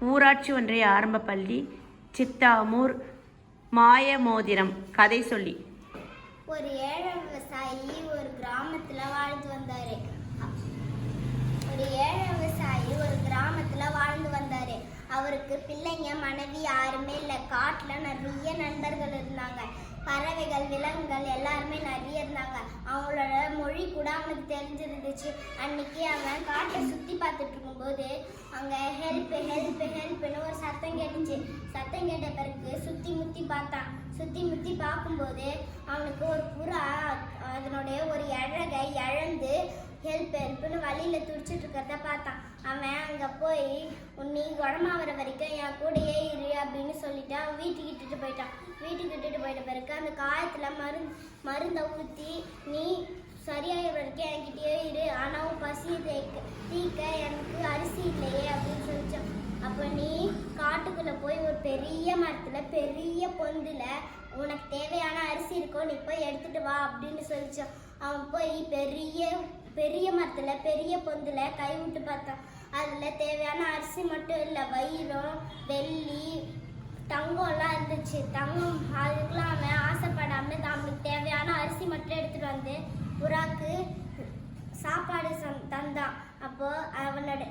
ஊராட்சி ஒன்றிய ஆரம்ப பள்ளி சித்தாமூர் மாயமோதிரம். கதை சொல்லி. ஒரு ஏழை விவசாயி ஒரு கிராமத்துல வாழ்ந்து வந்தாரு. ஒரு ஏழை விவசாயி ஒரு கிராமத்துல வாழ்ந்து வந்தாரு. அவருக்கு பிள்ளைங்க மனைவி யாருமே இல்லை. காட்டுல நிறைய நண்பர்கள் இருந்தாங்க. பறவைகள் விலங்குகள் எல்லாருமே நிறைய இருந்தாங்க. அவனுக்கு தெரிஞ்சிருந்துச்சு. அன்னைக்கு அவன் காட்டை சுத்தி பார்த்துட்டு இருக்கும்போது அங்க ஹெல்ப் ஹெல்ப் ஹெல்ப்னு ஒரு சத்தம் கேட்டுச்சு. சத்தம் கேட்ட பிறகு சுத்தி முத்தி பார்த்தான். சுத்தி முத்தி பார்க்கும்போது அவனுக்கு ஒரு புறா அதனுடைய ஒரு இழகை இழந்து ஹெல்ப் ஹெல்ப்னு வழியில துடிச்சிட்டு இருக்கிறத பார்த்தான். அவன் அங்க போய் நீ குணமாகிற வரைக்கும் என் கூடயே இரு அப்படின்னு சொல்லிட்டு அவன் வீட்டுக்கு இட்டுட்டு போயிட்டான். வீட்டுக்கு இட்டுட்டு போயிட்ட பிறகு அந்த காயத்துல மருந்து மருந்தை ஊற்றி நீ சரியாகிற வரைக்கும் என்கிட்டயே இரு. ஆனால் உன் தேக்க தீக்க எனக்கு அரிசி இல்லையே அப்படின்னு சொல்லிச்சோம் அப்போ நீ காட்டுக்குள்ளே போய் ஒரு பெரிய மரத்தில் பெரிய பொந்தில் உனக்கு தேவையான அரிசி இருக்கோ நீ போய் எடுத்துட்டு வா அப்படின்னு சொல்லிச்சோம் அவன் போய் பெரிய பெரிய மரத்தில் பெரிய பொந்தில் கை விட்டு பார்த்தான் அதில் தேவையான அரிசி மட்டும் இல்லை. வயிறும் வெள்ளி தங்கம்லாம் இருந்துச்சு. தங்கம் அதுக்கெல்லாம் அவன் ஆசைப்படாமல் அவனுக்கு தேவையான அரிசி மட்டும் எடுத்துகிட்டு வந்து புறாக்கு சாப்பாடு சம்- தந்தான். அப்போ அவனோட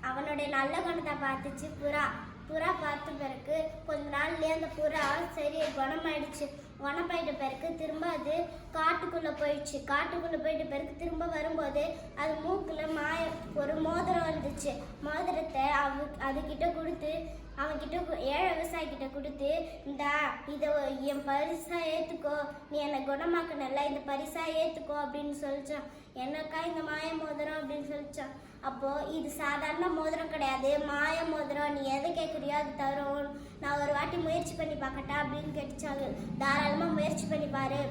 அவனுடைய நல்ல குணத்தை பார்த்துச்சு புறா. புறா பார்த்த பிறகு கொஞ்ச நாள்லயே அந்த புறா சரி குணமாயிடுச்சு. குணமாயிட்ட பிறகு திரும்ப அது காட்டுக்குள்ளே போயிடுச்சு. காட்டுக்குள்ளே போயிட்ட பிறகு திரும்ப வரும்போது அது மூக்கில் மாய ஒரு மோதிரம் வந்துச்சு. மோதிரத்தை அவ அதுக்கிட்ட கொடுத்து அவன்கிட்ட ஏழை விவசாயி கிட்ட கொடுத்து இந்தா இதை என் பரிசா ஏத்துக்கோ. நீ என்னை குணமாக்கணும்ல இந்த பரிசா ஏத்துக்கோ அப்படின்னு சொல்லிச்சான். என்னக்கா இந்த மாய மோதிரம் அப்படின்னு சொல்லிச்சான். அப்போ இது சாதாரண மோதிரம் கிடையாது. மாய மோதிரம். நீ எதை கேட்குறியோ அது தரும். நான் ஒரு வாட்டி முயற்சி பண்ணி பார்க்கட்டா அப்படின்னு கேட்டுச்சாங்க. தாராளமாக முயற்சி பண்ணி பாரு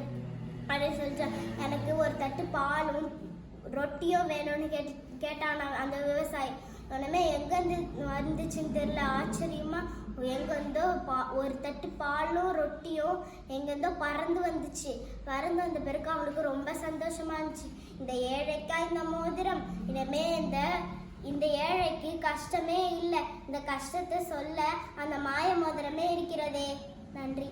அப்படின்னு சொல்லிச்சான். எனக்கு ஒரு தட்டு பாலும் ரொட்டியும் வேணும்னு கேட்டு கேட்டான் அந்த விவசாயி. உடனே எங்கேருந்து வந்துச்சுன்னு தெரியல. ஆச்சரியமா எங்கேருந்தோ பா ஒரு தட்டு பாலும் ரொட்டியும் எங்கேருந்தோ பறந்து வந்துச்சு. பறந்து வந்த பிறகு அவளுக்கு ரொம்ப சந்தோஷமா இருந்துச்சு. இந்த ஏழைக்கா இந்த மோதிரம். இனிமே இந்த இந்த ஏழைக்கு கஷ்டமே இல்லை. இந்த கஷ்டத்தை சொல்ல அந்த மாய மோதிரமே இருக்கிறதே. நன்றி.